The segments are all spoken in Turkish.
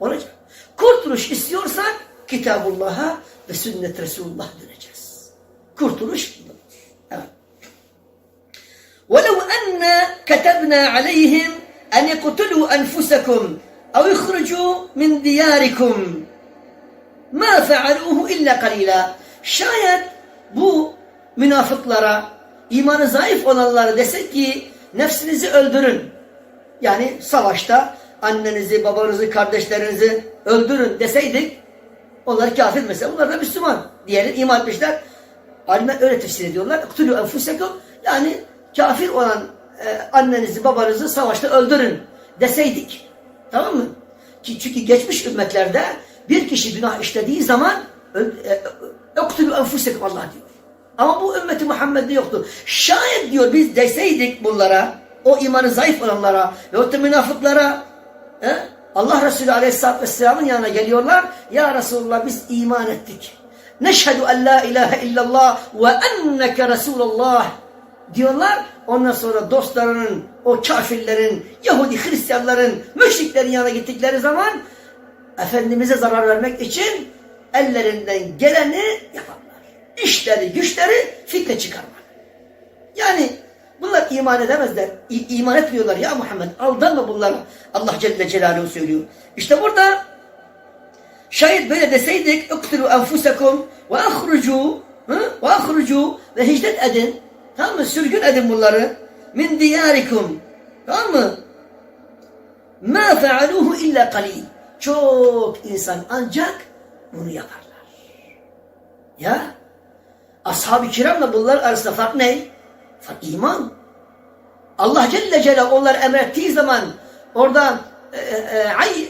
olacak. Kurtuluş istiyorsak Kitabullah'a ve sünnet Resulullah döneceğiz. Kurtuluş budur. Evet. ولو أن كتبنا عليهم أن يقتلوا أنفسكم أو يخرجوا من دياركم ما فعلوه إلا قليلا şayet bu münafıklara imanı zayıf olanlara desek ki nefsinizi öldürün yani savaşta annenizi, babanızı, kardeşlerinizi öldürün deseydik onlar kafir mesela. Bunlar da Müslüman. Diğeri iman etmişler. Alimler öyle tefsir ediyorlar. Kutulu enfusekum yani kafir olan e, annenizi, babanızı savaşta öldürün deseydik. Tamam mı? Ki, çünkü geçmiş ümmetlerde bir kişi günah işlediği zaman Ektülü enfusekum Allah diyor. Ama bu ümmeti Muhammed'de yoktu. Şayet diyor biz deseydik bunlara, o imanı zayıf olanlara veyahut da münafıklara he, Allah Resulü Aleyhisselatü Vesselam'ın yanına geliyorlar. Ya Resulullah biz iman ettik. Neşhedü en la ilahe illallah ve enneke Resulullah diyorlar. Ondan sonra dostlarının, o kafirlerin, Yahudi, Hristiyanların, müşriklerin yanına gittikleri zaman Efendimiz'e zarar vermek için ellerinden geleni yaparlar. İşleri, güçleri fitne çıkarmak. Yani iman edemezler. İ- iman etmiyorlar ya Muhammed. Aldanma bunlara. Allah Celle Celaluhu söylüyor. İşte burada şayet böyle deseydik اقتلوا انfusakum ve ahrucu ve ahrucu ve hicret edin. Tamam mı? Sürgün edin bunları. Min diyarikum. Tamam mı? Ma fealuhu illa qalil. Çok insan ancak bunu yaparlar. Ya ashab-ı kiramla bunlar arasında fark ne? Fark iman. Allah Celle Celaluhu onları emrettiği zaman orada e, e,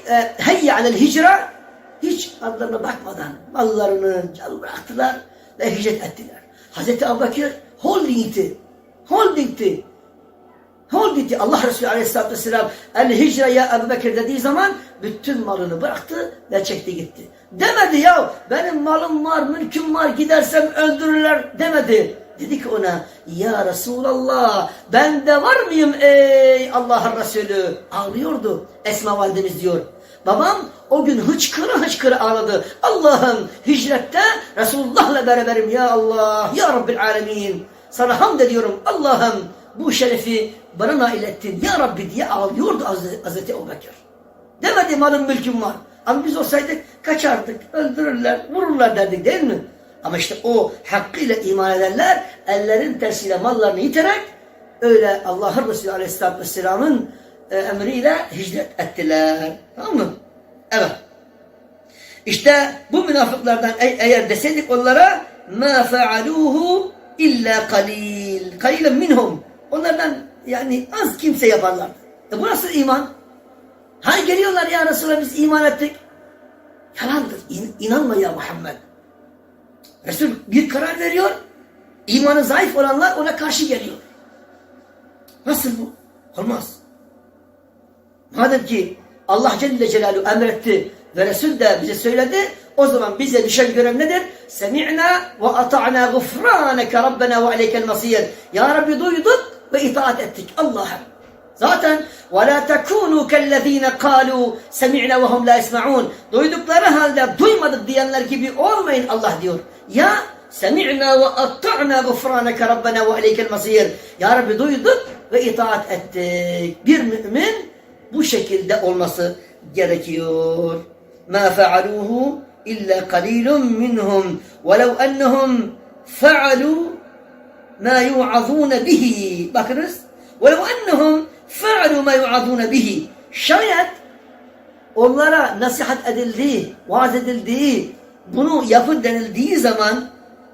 e, heyye alel hicra hiç adlarına bakmadan mallarını can bıraktılar ve hicret ettiler. Hazreti Ebubekir holdingti. Holdingti. Holdingti. Allah Resulü Aleyhisselatü Vesselam el hicra ya Ebu Bekir dediği zaman bütün malını bıraktı ve çekti gitti. Demedi ya benim malım var, mülküm var gidersem öldürürler demedi. Dedi ki ona ya Resulallah ben de var mıyım ey Allah'ın Resulü? Ağlıyordu Esma validemiz diyor. Babam o gün hıçkıra hıçkıra ağladı. Allah'ım hicrette Resulullah'la beraberim ya Allah ya Rabbil alemin. Sana hamd ediyorum Allah'ım bu şerefi bana nail ettin ya Rabbi diye ağlıyordu Haz- Hazreti Ebubekir. Demedi malım mülküm var. Ama biz olsaydık kaçardık, öldürürler, vururlar derdik değil mi? Ama işte o hakkıyla iman edenler ellerin tersiyle mallarını yiterek öyle Allah'ın Resulü Aleyhisselatü Vesselam'ın e, emriyle hicret ettiler. Tamam mı? Evet. İşte bu münafıklardan e- eğer deseydik onlara ma faaluhu illa kalil. Kalilen minhum. Onlardan yani az kimse yaparlar. E bu nasıl iman? Hani geliyorlar ya Resulallah biz iman ettik. Yalandır. İn, inanma ya Muhammed. Resul bir karar veriyor. İmanı zayıf olanlar ona karşı geliyor. Nasıl bu? Olmaz. Madem ki Allah Celle Celaluhu emretti ve Resul de bize söyledi o zaman bize düşen görev nedir? Semi'na ve ata'na gufraneke Rabbena ve aleykel masir. Ya Rabbi duyduk ve itaat ettik Allah'a. Zaten وَلَا تَكُونُوا كَالَّذ۪ينَ قَالُوا سَمِعْنَا وَهُمْ لَا يَسْمَعُونَ Duydukları halde duymadık diyenler gibi olmayın Allah diyor. Ya سَمِعْنَا وَأَطَّعْنَا غُفْرَانَكَ رَبَّنَا وَعَلَيْكَ الْمَصِيرِ Ya Rabbi duyduk ve itaat ettik. Bir mümin bu şekilde olması gerekiyor. مَا فَعَلُوهُ إِلَّا قَلِيلٌ مِّنْهُمْ وَلَوْ أَنَّهُمْ فَعَلُوا ma yu'azuna bihi. Bakınız. وَلَوْ أَنَّهُمْ فَعَلُوا مَا يُعَظُونَ bihi. Şayet onlara nasihat edildiği, vaaz edildiği, bunu yapın denildiği zaman,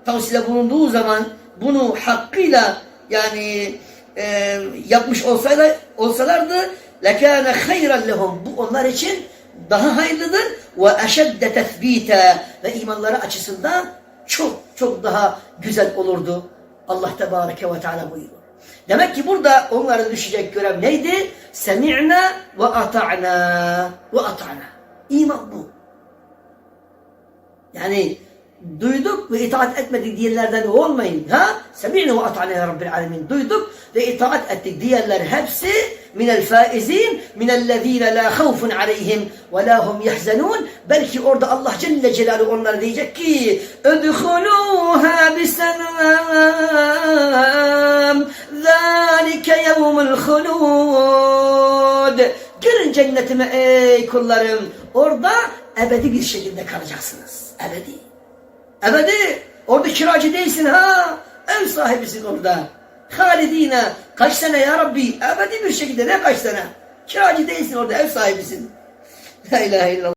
tavsiye bulunduğu zaman bunu hakkıyla yani e, yapmış olsaydı, olsalardı lekâne hayran lehum. Bu onlar için daha hayırlıdır ve eşedde tethbite ve imanları açısından çok çok daha güzel olurdu. Allah Tebareke ve Teala buyuruyor. Demek ki burada onlara düşecek görev neydi? Semi'na ve ata'na ve ata'na. İman bu. Yani duyduk ve itaat etmedik diyenlerden olmayın. Ha? Semi'ne ve ata'ne ya Rabbil alemin. Duyduk ve itaat ettik diyenler hepsi minel faizin minellezine la havfun aleyhim ve la hum yahzenun. Belki orada Allah Celle Celaluhu onlara diyecek ki Ödhuluha biselam Zalike yevmul hulud Girin cennetime ey kullarım. Orada ebedi bir şekilde kalacaksınız. Ebedi. Ebedi. Orada kiracı değilsin ha. Ev sahibisin orada. Halidine. Kaç sene ya Rabbi? Ebedi bir şekilde ne kaç sene? Kiracı değilsin orada ev sahibisin. La ilahe illallah.